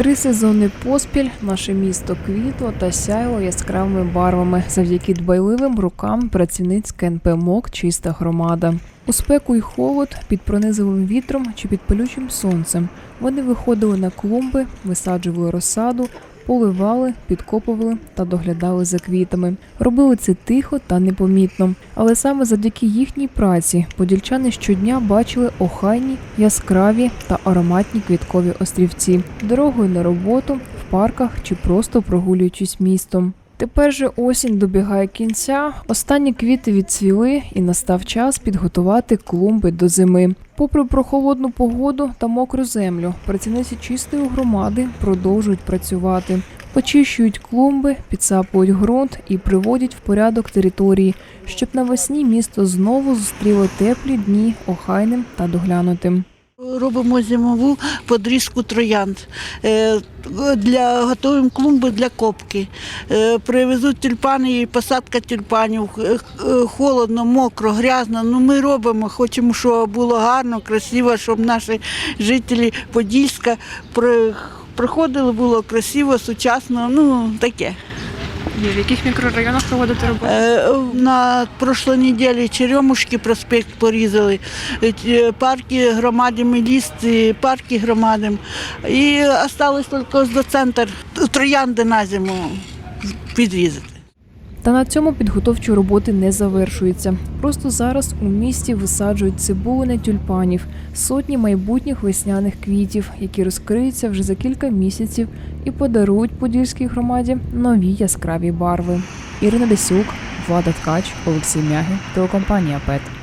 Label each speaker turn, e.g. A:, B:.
A: Три сезони поспіль наше місто квітло та сяйло яскравими барвами завдяки дбайливим рукам працівниць КНП МОК Чиста громада. У спеку й холод під пронизливим вітром чи під палючим сонцем вони виходили на клумби, висаджували розсаду, поливали, підкопували та доглядали за квітами. Робили це тихо та непомітно. Але саме завдяки їхній праці подільчани щодня бачили охайні, яскраві та ароматні квіткові острівці дорогою на роботу, в парках чи просто прогулюючись містом. Тепер же осінь добігає кінця, останні квіти відцвіли і настав час підготувати клумби до зими. Попри прохолодну погоду та мокру землю, працівниці чистої громади продовжують працювати. Очищують клумби, підсапують ґрунт і приводять в порядок території, щоб навесні місто знову зустріло теплі дні охайним та доглянутим.
B: Робимо зимову подрізку троянд. Е, Для, готуємо клумби для копки. Е, Привезуть тюльпани і посадка тюльпанів. Е, Холодно, мокро, грязно. Ну ми робимо, хочемо, щоб було гарно, красиво, щоб наші жителі Подільська при- приходили, було красиво, сучасно, ну таке.
A: В яких мікрорайонах проводити роботу?
B: Е, На прошлой неділі Черемушки проспект порізали, е, парки громадимо ліс, парки громадимо. І залишилось тільки до центр троянди на зиму підрізати.
A: Та на цьому підготовчі роботи не завершуються. Просто зараз у місті висаджують цибулини тюльпанів, сотні майбутніх весняних квітів, які розкриються вже за кілька місяців і подарують подільській громаді нові яскраві барви. Ірина Десюк, Влада Ткач, Олексій Мяги, телекомпанія ПЕТ.